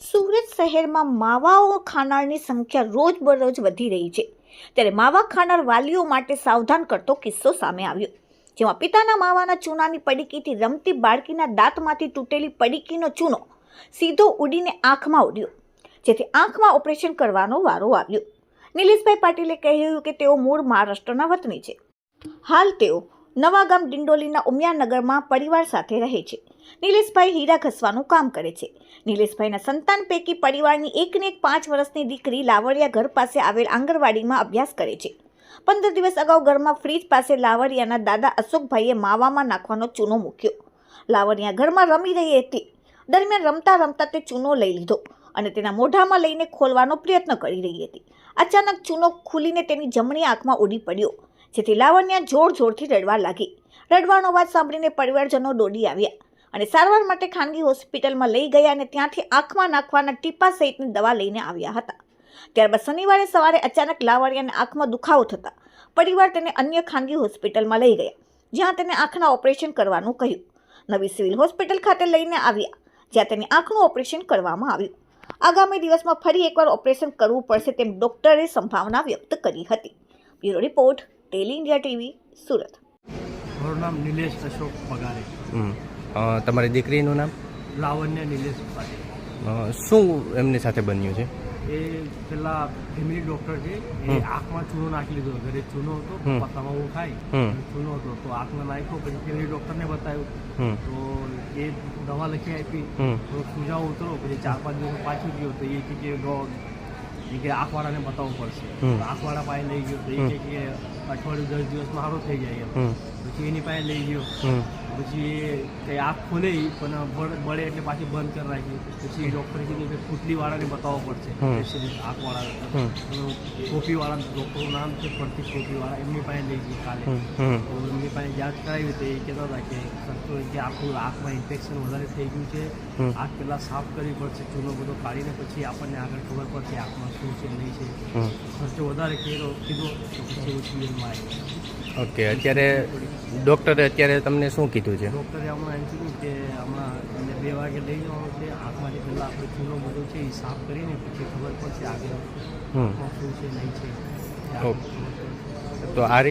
સુરત શહેરમાં માવાઓ ખાનારની સંખ્યા રોજબરોજ વધી રહી છે. ત્યારે માવા ખાનાર વાલીઓ માટે સાવધાન કરતો કિસ્સો સામે આવ્યો. જેમાં પિતાના માવાના ચૂનાની પડીકીથી રમતી બાળકીના દાંતમાંથી તૂટેલી પડીકીનો ચૂનો સીધો ઉડીને આંખમાં ઉડ્યો. જેથી આંખમાં ઓપરેશન કરવાનો વારો આવ્યો. નિલેશભાઈ પાટીલે કહ્યું કે તેઓ મૂળ મહારાષ્ટ્રના વતની છે. હાલ તેઓ નવાગામ ડિંડોલીના ઉમિયાનગરમાં પરિવાર સાથે રહે છે. નિલેશભાઈ હીરા ઘસવાનું કામ કરે છે. નિલેશભાઈના સંતાન પૈકી પરિવારની એકને એક પાંચ વર્ષની દીકરી લાવડિયા ઘર પાસે આવેલ આંગણવાડીમાં અભ્યાસ કરે છે. પંદર દિવસ અગાઉ ઘરમાં ફ્રીજ પાસે લાવડિયાના દાદા અશોકભાઈએ માવામાં નાખવાનો ચૂનો મૂક્યો. લાવડિયા ઘરમાં રમી રહી હતી. દરમિયાન રમતા રમતા તે ચૂનો લઈ લીધો અને તેના મોઢામાં લઈને ખોલવાનો પ્રયત્ન કરી રહી હતી. અચાનક ચૂનો ખુલીને તેની જમણી આંખમાં ઉડી પડ્યો. જેથી લાવણ્યા જોર જોરથી રડવા લાગી. રડવાનો અવાજ સાંભળીને પરિવારજનો દોડી આવ્યા અને સારવાર માટે ખાનગી હોસ્પિટલમાં લઈ ગયા અને ત્યાંથી આંખમાં નાખવાના ટીપા સહિતની દવા લઈને આવ્યા હતા. ત્યારબાદ શનિવારે સવારે અચાનક લાવણ્યાને આંખમાં દુખાવો થતા પરિવાર તેને અન્ય ખાનગી હોસ્પિટલમાં લઈ ગયા, જ્યાં તેને આંખના ઓપરેશન કરવાનું કહ્યું. નવી સિવિલ હોસ્પિટલ ખાતે લઈને આવ્યા, જ્યાં તેની આંખનું ઓપરેશન કરવામાં આવ્યું. આગામી દિવસમાં ફરી એકવાર ઓપરેશન કરવું પડશે તેમ ડોક્ટરે સંભાવના વ્યક્ત કરી હતી. Bureau report Tally India TV Surat. મારું નામ નિલેશ અશોક પગારે. હમ. તમારી દીકરીનું નામ? લાવણ્ય નિલેશ પાટીલ શું એમની સાથે બન્યું છે? એ પેલા ફેમિલી ડોક્ટર છે. એ આંખમાં ચૂનો નાખી લીધો ઘરે ચૂનો હતો તમાકુ ખાય ચૂનો હતો. તો આંખમાં નાખ્યો પછી ફેમિલી ડોક્ટરને બતાવ્યું. તો એ દવા લખી આપી. હમ. તો સુજાવ ઉતરો પછી ચાર પાંચ દિવસ પાછું ગયો. તો એ કે કે ગો- એ કે આંખવાળાને બતાવવું પડશે. આંખવાળા પાસે લઈ ગયો તો એ કે અઠવાડિયું દસ દિવસમાં સારું થઈ જાય એમ. એની પાસે લઈ ગયો. પછી કંઈ આંખ ખોલે પણ બળ- એટલે પાછી બંધ કરી રાખી. પછી ડૉક્ટરે કીધું કે ફૂટલીવાળાને બતાવવો પડશે. આંખ વાળા ટોપી વાળા ડૉક્ટરનું નામ છે પડતી ટોપી વાળા એમની પાસે લઈ ગઈ કાલે. તો એમની પાસે જાંચ કરાવી તો એ કહેતા હતા કે કે આખું આંખમાં ઇન્ફેક્શન વધારે થઈ ગયું છે. આંખ પહેલાં સાફ કરવી પડશે ચૂનો બધો કાઢીને પછી આપણને આગળ ખબર પડશે આંખમાં શું છે નહીં છે. ખર્ચો વધારે કર્યો કીધો તો પછી હું સિવિલમાં આવી ઓકે અત્યારે ડૉક્ટરે અત્યારે તમને શું કીધું છે? ડૉક્ટરે હમણાં એમ કીધું કે હમણાં એને બે વાગે લઈ જવાનું છે. આંખમાંથી પહેલાં આપણે ચૂનો બધો છે એ સાફ કરીને પછી ખબર પડશે આગળ શું છે નહીં છે. તો આ